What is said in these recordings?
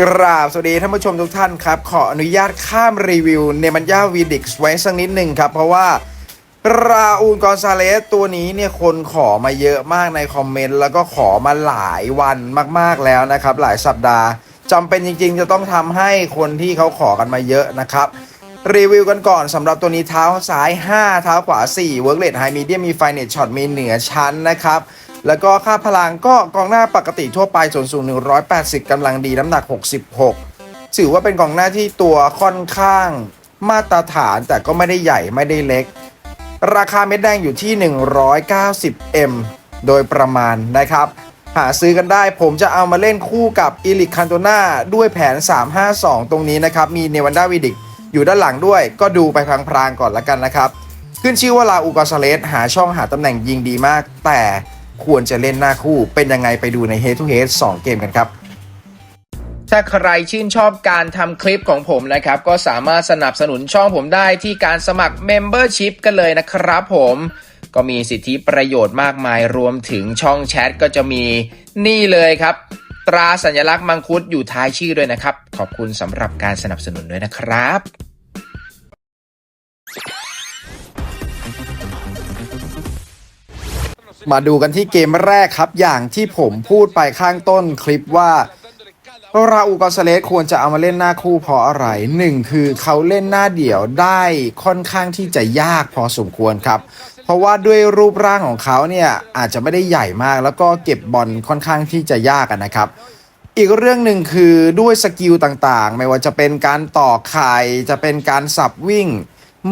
กราบสวัสดีท่านผู้ชมทุกท่านครับ ขออนุญาตข้ามรีวิวเนมันยาวีดิกไว้สักนิดหนึ่งครับ เพราะว่าราอูลกอนซาเลสตัวนี้เนี่ยคนขอมาเยอะมากในคอมเมนต์ แล้วก็ขอมาหลายวันมากๆแล้วนะครับ หลายสัปดาห์จำเป็นจริงๆ จะต้องทำให้คนที่เขาขอกันมาเยอะนะครับ รีวิวกันก่อนสำหรับตัวนี้เท้าซ้าย 5 เท้าขวา4 Work Rate High Medium มี Finite Shot มีเหนือชั้นนะครับ แล้วก็ค่าพลังก็กองหน้าปกติทั่วไปส่วนสูง 180กำลังดีน้ำหนัก 66 ถือว่าเป็นกองหน้าที่ตัวค่อนข้างมาตรฐานแต่ก็ไม่ได้ใหญ่ไม่ได้เล็ก ราคาเม็ดแดงอยู่ที่ 190M โดยประมาณนะครับ หาซื้อกันได้ผมจะเอามาเล่นคู่กับอีลิคคันโตนาด้วยแผน 352 ตรงนี้นะครับ มีเนวันดาวิดิกอยู่ด้านหลังด้วย ก็ดูไปพลางๆก่อนละกันนะครับ ขึ้นชื่อว่าลาอูกอซาเลสหาช่องหาตำแหน่งยิงดีมาก แต่ ควรจะเล่นหน้าคู่เป็นยังไงไปดูใน Head to Head 2 เกมกันครับถ้าใครชื่นชอบการทำคลิปของผมนะครับ ก็สามารถสนับสนุนช่องผมได้ที่การสมัคร Membership กันเลยนะครับผมก็มีสิทธิประโยชน์มากมายรวมถึงช่องแชทก็จะมีนี่เลยครับ ตราสัญลักษณ์มังคุดอยู่ท้ายชื่อด้วยนะครับ ขอบคุณสำหรับการสนับสนุนด้วยนะครับ มาดูกันที่เกมแรกครับ อย่างที่ผมพูดไปข้างต้นคลิปว่าราอูกอสเลสควรจะเอามาเล่นหน้าคู่เพราะอะไรหนึ่งคือเขาเล่นหน้าเดี่ยวได้ค่อนข้างที่จะยากพอสมควรครับ เพราะว่าด้วยรูปร่างของเขาเนี่ยอาจจะไม่ได้ใหญ่มาก แล้วก็เก็บบอลค่อนข้างที่จะยากนะครับ อีกเรื่องหนึ่งคือด้วยสกิลต่างๆ ไม่ว่าจะเป็นการต่อไข่จะเป็นการสับวิ่ง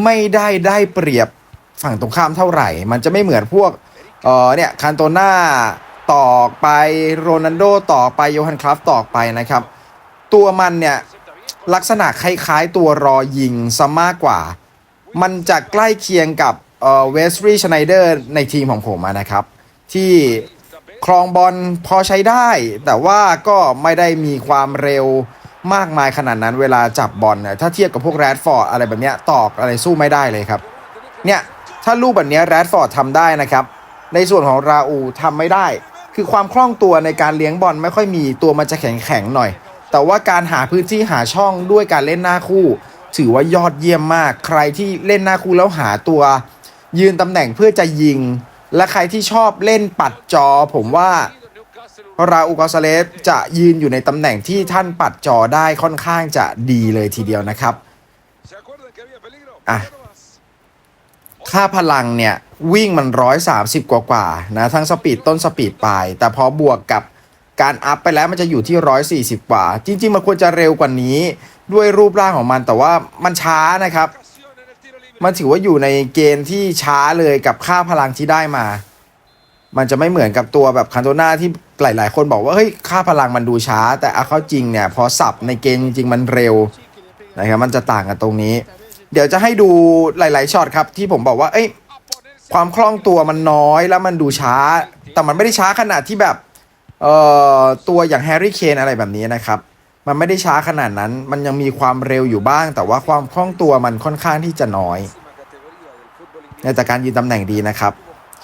ไม่ได้ได้เปรียบฝั่งตรงข้ามเท่าไหร่ มันจะไม่เหมือนพวก เออเนี่ยคันโตนาต่อไปโรนัลโดต่อไปโยฮันคลัฟต่อไปนะครับ ตัวมันเนี่ยลักษณะคล้ายๆตัวรอยิงซะมากกว่า มันจะใกล้เคียงกับเอ่อเวสรีชไนเดอร์ในทีมของผมนะครับ ที่ครองบอลพอใช้ได้ แต่ว่าก็ไม่ได้มีความเร็วมากมายขนาดนั้นเวลาจับบอลเนี่ยถ้าเทียบกับพวกแรดฟอร์ดอะไรแบบนี้ตอกอะไรสู้ไม่ได้เลยครับ เนี่ย ถ้าลูกแบบนี้แรดฟอร์ดทำได้นะครับ ในส่วนของราอูทำไม่ได้ คือความคล่องตัวในการเลี้ยงบอลไม่ค่อยมีตัวมันจะแข็งแข็งๆหน่อย แต่ว่าการหาพื้นที่หาช่องด้วยการเล่นหน้าคู่ ถือว่ายอดเยี่ยมมาก ใครที่เล่นหน้าคู่แล้วหาตัว ยืนตำแหน่งเพื่อจะยิง และใครที่ชอบเล่นปัดจอ ผมว่าราอูกอสเลสจะยืนอยู่ในตำแหน่งที่ท่านปัดจอได้ค่อนข้างจะดีเลยทีเดียวนะครับอะ ค่าพลังเนี่ย วิ่งมัน 130 กว่ากว่าๆนะทั้งสปีดต้นสปีดปลาย แต่พอบวกกับการอัพไปแล้วมันจะอยู่ที่ 140 กว่า จริง ๆ มันควรจะเร็วกว่านี้ด้วยรูปร่างของมันแต่ว่ามันช้านะครับ มันถือว่าอยู่ในเกณฑ์ที่ช้าเลยกับค่าพลังที่ได้มา มันจะไม่เหมือนกับตัวแบบคันโตนาที่หลาย ๆ คนบอกว่าเฮ้ยค่าพลังมันดูช้า แต่เอาเข้าจริงเนี่ยพอสับในเกณฑ์จริง ๆ มันเร็วนะครับมันจะต่างกันตรงนี้ เดี๋ยวจะให้ดูหลาย ๆช็อตครับที่ผมบอกว่า เอ้ยความคล่องตัวมันน้อยแล้วมันดูช้า แต่มันไม่ได้ช้าขนาดที่แบบเอ่อตัวอย่างแฮร์รี่เคนอะไรแบบนี้นะครับ มันไม่ได้ช้าขนาดนั้น มันยังมีความเร็วอยู่บ้าง แต่ว่าความคล่องตัวมันค่อนข้างที่จะน้อยในแต่การยืนตำแหน่งดีนะครับ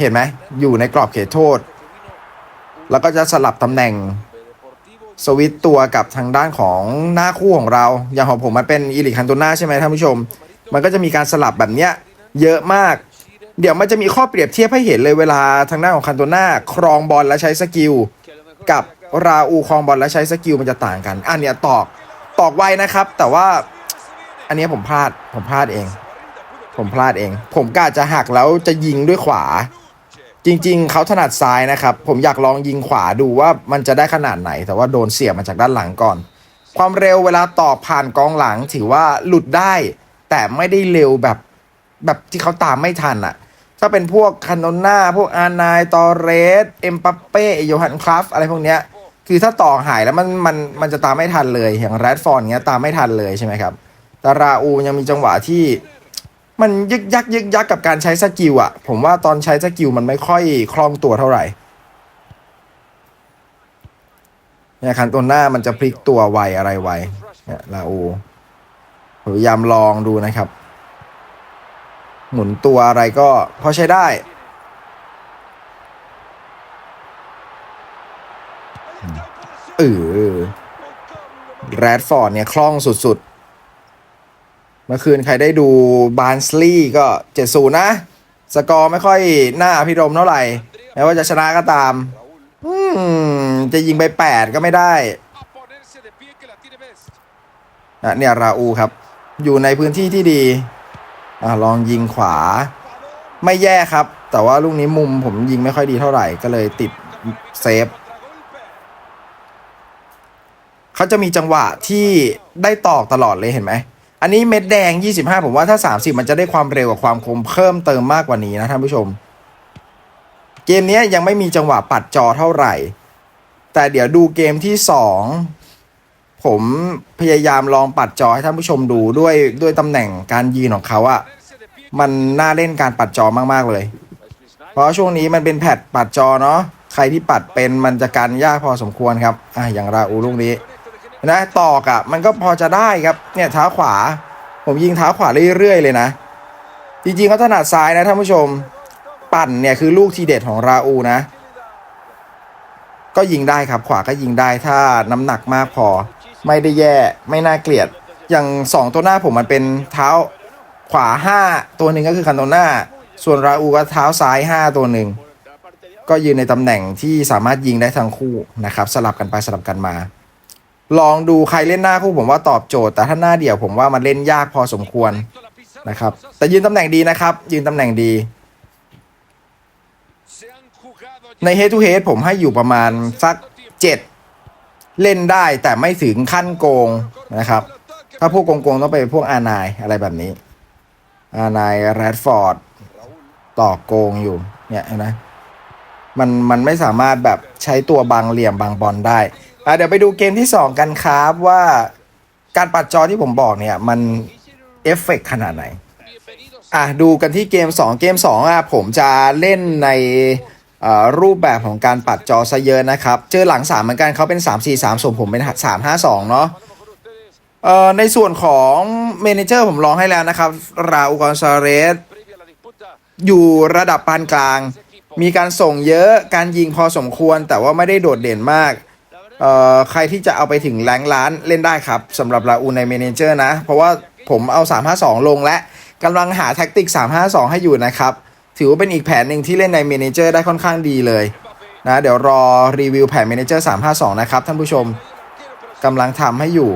เห็นไหมอยู่ในกรอบเขตโทษ แล้วก็จะสลับตำแหน่งสวิตตัวกับทางด้านของหน้าคู่ของเรา อย่างของผมมันเป็นอีลิคันโตนาใช่ไหมท่านผู้ชม มันก็จะมีการสลับแบบเนี้ยเยอะมาก เดี๋ยวมันจะมีข้อเปรียบเทียบให้เห็นเลยเวลาทางด้านของคันโตนาครองบอลและใช้สกิล กับราอูครองบอลและใช้สกิลมันจะต่างกัน อันเนี้ยตอกตอกไวนะครับ แต่ว่าอันนี้ผมพลาดผมพลาดเอง ผมพลาดเอง ผมกะจะหักแล้วจะยิงด้วยขวา จริง ๆเขาถนัดซ้ายนะครับ ผมอยากลองยิงขวาดูว่ามันจะได้ขนาดไหน แต่ว่าโดนเสียบมาจากด้านหลังก่อน ความเร็วเวลาต่อผ่านกองหลังถือว่าหลุดได้ แต่ไม่ได้เร็วแบบแบบที่เขาตามไม่ทันอะถ้าเป็นพวกคานโนนาพวกอานายตอเรส เอ็มปัปเป้โยฮันคลัฟอะไรพวกเนี้ย คือถ้าต่อหายแล้วมันมันมันจะตามไม่ทันเลย อย่างแรดฟอร์ดเงี้ยตามไม่ทันเลยใช่ไหมครับแต่ราอูยังมีจังหวะที่มันยึกยักยึกยักกับการใช้สกิลอะผมว่าตอนใช้สกิลมันไม่ค่อยคล่องตัวเท่าไหร่เนี่ยคันตัวหน้ามันจะพลิกตัวไวอะไรไวเนี่ยลาอู พยายามลองดูนะครับ หมุนตัวอะไรก็พอใช้ได้เออแรดฟอร์ดเนี่ยคล่องสุดๆ เมื่อคืนใครได้ดูบาร์นสลีย์ก็เจ็ดศูนย์นะ สกอร์ไม่ค่อยน่าพิรมเท่าไหร่แม้ว่าจะชนะก็ตาม อืม จะยิงไปแปดก็ไม่ได้อะเนี่ย ราอูครับ อยู่ในพื้นที่ที่ดีอะลองยิงขวา ไม่แย่ครับ แต่ว่าลูกนี้มุมผมยิงไม่ค่อยดีเท่าไหร่ก็เลยติดเซฟเขาจะมีจังหวะที่ได้ตอกตลอดเลยเห็นไหม อันนี้เม็ดแดง 25 ผมว่าถ้า 30 มันจะได้ความเร็วกับความคมเพิ่มเติมมากกว่านี้นะท่านผู้ชม เกมนี้ยังไม่มีจังหวะปัดจอเท่าไหร่ แต่เดี๋ยวดูเกมที่ 2 ผมพยายามลองปัดจอให้ท่านผู้ชมดูด้วยด้วยตำแหน่งการยืนของเขาอะมันน่าเล่นการปัดจอมากๆเลย เพราะช่วงนี้มันเป็นแพดปัดจอเนาะใครที่ปัดเป็นมันจะกันยากพอสมควรครับอะอย่างราอูลูกนี้นะตอกอะ่ะมันก็พอจะได้ครับเนี่ยเท้าขวา ผมยิงเท้าขวาเรื่อยๆเลยนะ จริงๆเขาถนัดซ้ายนะท่านผู้ชมปั่นเนี่ยคือลูกทีเด็ดของราอูนะ ก็ยิงได้ครับขวาก็ยิงได้ถ้าน้ำหนักมากพอ ไม่ได้แย่ไม่น่าเกลียด อย่างสองตัวหน้าผมมันเป็นเท้าขวาห้าตัวหนึ่งก็คือคันโตน่าส่วนราอูก็เท้าซ้ายห้าตัวหนึ่งก็ยืนในตำแหน่งที่สามารถยิงได้ทั้งคู่นะครับ สลับกันไปสลับกันมา ลองดูใครเล่นหน้าคู่ผมว่าตอบโจทย์ แต่ถ้าหน้าเดี่ยวผมว่ามันเล่นยากพอสมควรนะครับ แต่ยืนตำแหน่งดีนะครับ ยืนตำแหน่งดี ใน head to head ผมให้อยู่ประมาณสัก 7 เล่นได้แต่ไม่ถึงขั้นโกงนะครับ ถ้าพวกโกงๆต้องไปพวกอานายอะไรแบบนี้ อานายแรดฟอร์ดต่อโกงอยู่ เนี่ยนไหมมันมันไม่สามารถแบบใช้ตัวบางเหลี่ยมบางบอลได้อะเดี๋ยวไปดูเกมที่ 2 กันครับว่าการปัดจอที่ผมบอกเนี่ยมันเอฟเฟกขนาดไหน อะดูกันที่เกม 2 เกม2อะผมจะเล่นใน รูปแบบของการปัดจอซะเยอะนะครับ เจอหลัง 3 เหมือนกันเขาเป็น 3 4 3ส่วนผมเป็น 3 5 2 เนาะเอ่อในส่วนของเมนเจอร์ผมลองให้แล้วนะครับ ราอูกอนซาเรส อยู่ระดับปานกลาง มีการส่งเยอะการยิงพอสมควร แต่ว่าไม่ได้โดดเด่นมากใครที่จะเอาไปถึงแรงล้านเล่นได้ครับสำหรับราอูในเมนเจอร์นะ เพราะว่าผมเอา 352 ลงและกำลังหาแท็กติก 352 ให้อยู่นะครับ ถือว่าเป็นอีกแผนหนึ่งที่เล่นในเมนเจอร์ได้ค่อนข้างดีเลยนะเดี๋ยวรอรีวิวแผนเมนเจอร์352 นะครับท่านผู้ชมกำลังทำให้อยู่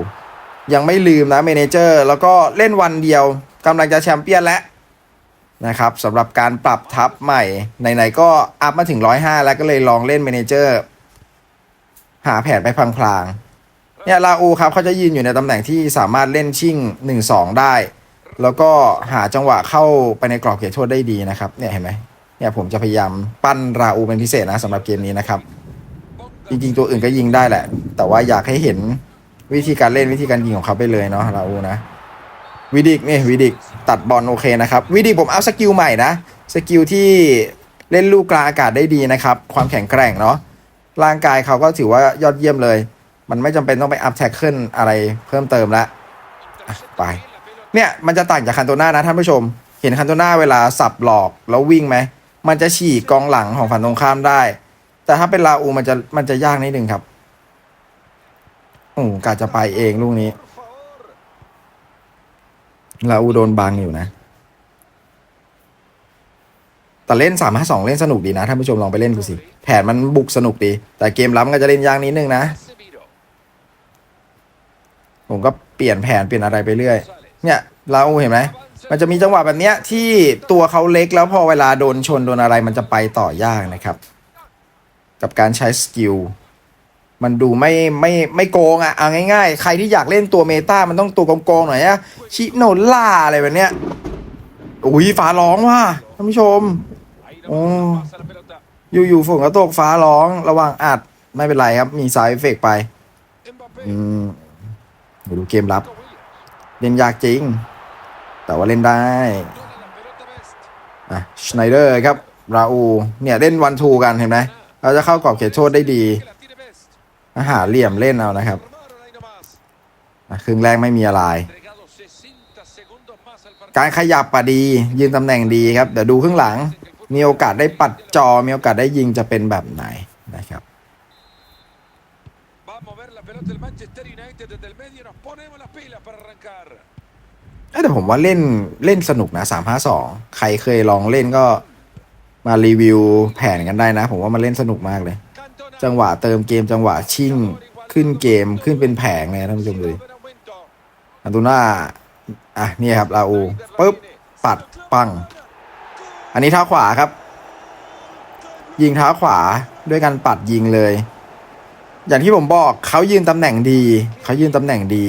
ยังไม่ลืมนะเมนเจอร์แล้วก็เล่นวันเดียวกำลังจะแชมเปี้ยนแล้วนะครับสำหรับการปรับทับใหม่ไหนๆก็อัพมาถึง 105 แล้วก็เลยลองเล่นเมนเจอร์หาแผนไปพลางๆเนี่ยลาอูครับเขาจะยืนอยู่ในตำแหน่งที่สามารถเล่นชิ่ง 1-2 ได้ แล้วก็หาจังหวะเข้าไปในกรอบเขตโทษได้ดีนะครับ เนี่ยเห็นไหมเนี่ยผมจะพยายามปั้นราอูเป็นพิเศษนะสำหรับเกมนี้นะครับ จริงๆตัวอื่นก็ยิงได้แหละ แต่ว่าอยากให้เห็นวิธีการเล่นวิธีการยิงของเขาไปเลยเนาะราอูนะวิดิกนี่วิดิกตัดบอลโอเคนะครับวิดิกผมเอาสกิลใหม่นะสกิลที่เล่นลูกกลางอากาศได้ดีนะครับ ความแข็งแกร่งเนาะร่างกายเขาก็ถือว่ายอดเยี่ยมเลย มันไม่จำเป็นต้องไปอัพแท็กขึ้นอะไรเพิ่มเติมละไป เนี่ยมันจะต่างจากคันโตน่านะท่านผู้ชม เห็นคันโตน่าเวลาสับหลอกแล้ววิ่งไหม มันจะฉีกกองหลังของฝั่งตรงข้ามได้ แต่ถ้าเป็นลาอูมันจะมันจะยากนิดนึงครับโอ้กาจะไปเองลูกนี้ลาอูโดนบังอยู่นะ แต่เล่นสามห้าสองเล่นสนุกดีนะท่านผู้ชมลองไปเล่นดูสิ แผนมันบุกสนุกดี แต่เกมรับก็จะเล่นยากนิดนึงนะ ผมก็เปลี่ยนแผนเปลี่ยนอะไรไปเรื่อย เนี่ยลาเห็นไหมมันจะมีจังหวะแบบเนี้ยที่ตัวเขาเล็กแล้วพอเวลาโดนชนโดนอะไรมันจะไปต่อยากนะครับ กับการใช้สกิลมันดูไม่ไม่ไม่โกงอะ่ะเอาง่ายๆ ใครที่อยากเล่นตัวเมตามันต้องตัวโกงๆหน่อยอะชิโนล่าอะไรแบบเนี้ยอุ้ยฟ้าร้องว่ะท่านผู้ชม Ahí Oh. nomás pasa la pelota. อยู่ๆฝนก็ตกฟ้าร้องระหว่างอัดไม่เป็นไรครับ มีสายเอฟเฟกต์ไป อืมดูเกมรับ เล่นยากจริง แต่ว่าเล่นได้อะชไนเดอร์ครับราอูเนี่ยเล่นวันทูกันเห็นไหมเราจะเข้ากรอบเขตโทษได้ดีอาหาเหลี่ยมเล่นเอานะครับอะครึ่งแรกไม่มีอะไร การขยับปะดี ยืนตำแหน่งดีครับ เดี๋ยวดูครึ่งหลัง มีโอกาสได้ปัดจอมีโอกาสได้ยิงจะเป็นแบบไหนนะครับ pelota del Manchester United desde el medio nos ponemos las pilas para arrancar. เอ้ยแต่ผมว่าเล่นเล่นสนุกนะสามห้าสองใครเคยลองเล่นก็มารีวิวแผนกันได้นะ ผมว่ามันเล่นสนุกมากเลย Cantona. จังหวะเติมเกมจังหวะชิ่งขึ้นเกมขึ้นเป็นแผงเลยนะท่านผู้ชมเลย Per aumento. อันตุน่าอะนี่ครับลาอูปุ๊บ ปัด ปัง อันนี้เท้าขวาครับ ยิงเท้าขวาด้วยการปัดยิงเลย อย่างที่ผมบอกเขายืนตำแหน่งดีเขายืนตำแหน่งดี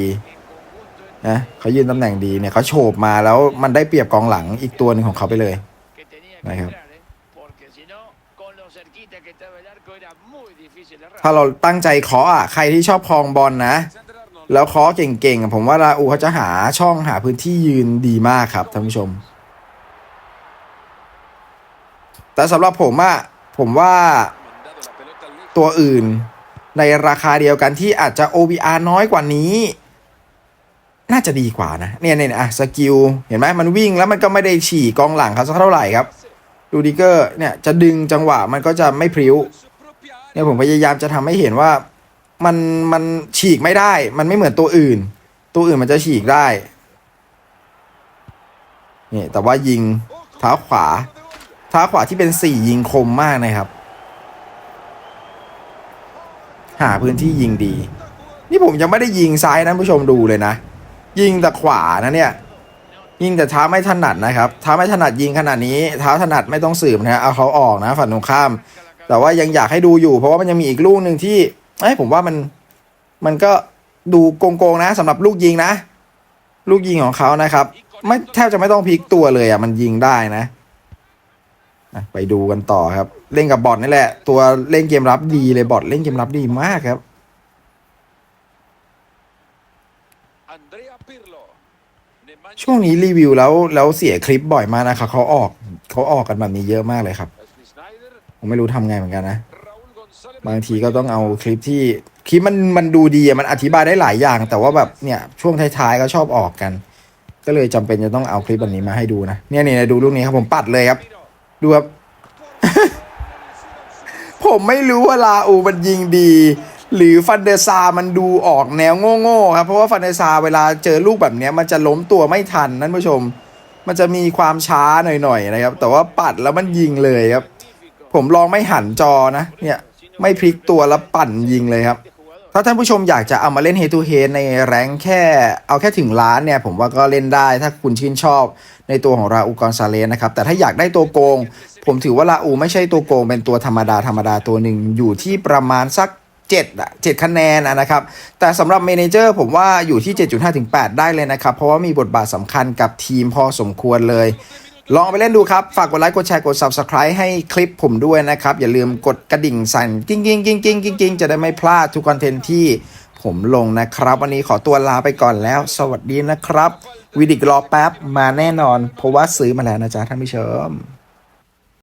นะเขายืนตำแหน่งดีเนี่ยเขาโฉบมาแล้วมันได้เปรียบกองหลังอีกตัวหนึ่งของเขาไปเลย que tenía Ahí que va. entrar, ¿eh? porque si no, con lo cerquita que estaba el arco era muy difícil errar. ถ้าเราตั้งใจเคาะอะใครที่ชอบคลองบอลนะ แล้วเคาะเก่งๆผมว่าลาอูเขาจะหาช่องหาพื้นที่ยืนดีมากครับท่านผู้ชม แต่สำหรับผมอะผมว่าตัวอื่น ในราคาเดียวกันที่อาจจะ OBR น้อยกว่านี้ น่าจะดีกว่านะเนี่ยเนี่ยอะสกิลเห็นไหมมันวิ่งแล้วมันก็ไม่ได้ฉี่กองหลังเขาสักเท่าไหร่ครับดูดิเกอร์เนี่ยจะดึงจังหวะมันก็จะไม่พริ้วเนี่ยผมพยายามจะทำให้เห็นว่ามันมันฉีกไม่ได้ มันไม่เหมือนตัวอื่น ตัวอื่นมันจะฉีกได้นี่แต่ว่ายิงเท้าขวาเท้าขวาที่เป็นสี่ยิงคมมากนะครับ หาพื้นที่ยิงดี นี่ผมยังไม่ได้ยิงซ้ายนะผู้ชมดูเลยนะ ยิงแต่ขวานะเนี่ย ยิงแต่เท้าไม่ถนัดนะครับเท้าไม่ถนัดยิงขนาดนี้เท้าถนัดไม่ต้องสืบนะเอาเขาออกนะฝั่งตรงข้าม แต่ว่ายังอยากให้ดูอยู่ เพราะว่ามันยังมีอีกลูกหนึ่งที่เอ้ยผมว่ามันมันก็ดูโกงๆนะสำหรับลูกยิงนะ ลูกยิงของเขานะครับ ไม่แทบจะไม่ต้องพลิกตัวเลยอะมันยิงได้นะ ไปดูกันต่อครับ เล่นกับบอทนี่แหละ ตัวเล่นเกมรับดีเลยบอทเล่นเกมรับดีมากครับ Andrea Pirlo. Nemanja ช่วงนี้รีวิวแล้วแล้วเสียคลิปบ่อยมากนะครับเขาออกเขาออกกันแบบนี้เยอะมากเลยครับ Wesley Snyder. ผมไม่รู้ทำไงเหมือนกันนะ Raúl González. บางทีก็ต้องเอาคลิปที่คลิปมันมันดูดีอะมันอธิบายได้หลายอย่าง แต่ว่าแบบเนี่ยช่วงท้ายๆก็ชอบออกกัน ก็เลยจำเป็นจะต้องเอาคลิปแบบนี้มาให้ดูนะเนี่ยเนี่ยดูลูกนี้ครับผมปัดเลยครับ Miro. ดูครับ ผมไม่รู้ว่าลาอูมันยิงดี หรือฟันเดซามันดูออกแนวโง่ๆครับ เพราะว่าฟันเดซาเวลาเจอลูกแบบนี้มันจะล้มตัวไม่ทันนั่นผู้ชม มันจะมีความช้าหน่อยๆนะครับ แต่ว่าปัดแล้วมันยิงเลยครับ ผมลองไม่หันจอนะ เนี่ย ไม่พลิกตัวแล้วปั่นยิงเลยครับ ถ้าท่านผู้ชมอยากจะเอามาเล่น Head to Head ในแรงแค่เอาแค่ถึงล้านเนี่ยผมว่าก็เล่นได้ถ้าคุณชื่นชอบในตัวของราอูกอนซาเลสนะครับ แต่ถ้าอยากได้ตัวโกง ผมถือว่าราอูไม่ใช่ตัวโกง เป็นตัวธรรมดาธรรมดาตัวหนึ่งอยู่ที่ประมาณสัก7อะ7คะแนนนะครับ แต่สำหรับเมนเจอร์ผมว่าอยู่ที่ 7.5ถึง8ได้เลยนะครับ เพราะว่ามีบทบาทสำคัญกับทีมพอสมควรเลย ลองไปเล่นดูครับ ฝากกดไลค์ กดแชร์ กด Subscribe ให้คลิปผมด้วยนะครับ อย่าลืมกดกระดิ่งสั่นกิ้งกิ้งกิ้งกิ้งกิ้งกิ้งจะได้ไม่พลาดทุกคอนเทนต์ที่ผมลงนะครับ วันนี้ขอตัวลาไปก่อนแล้ว สวัสดีนะครับ วิดิกรอแป๊บมาแน่นอน เพราะว่าซื้อมาแล้วนะจ๊ะท่านผู้ชม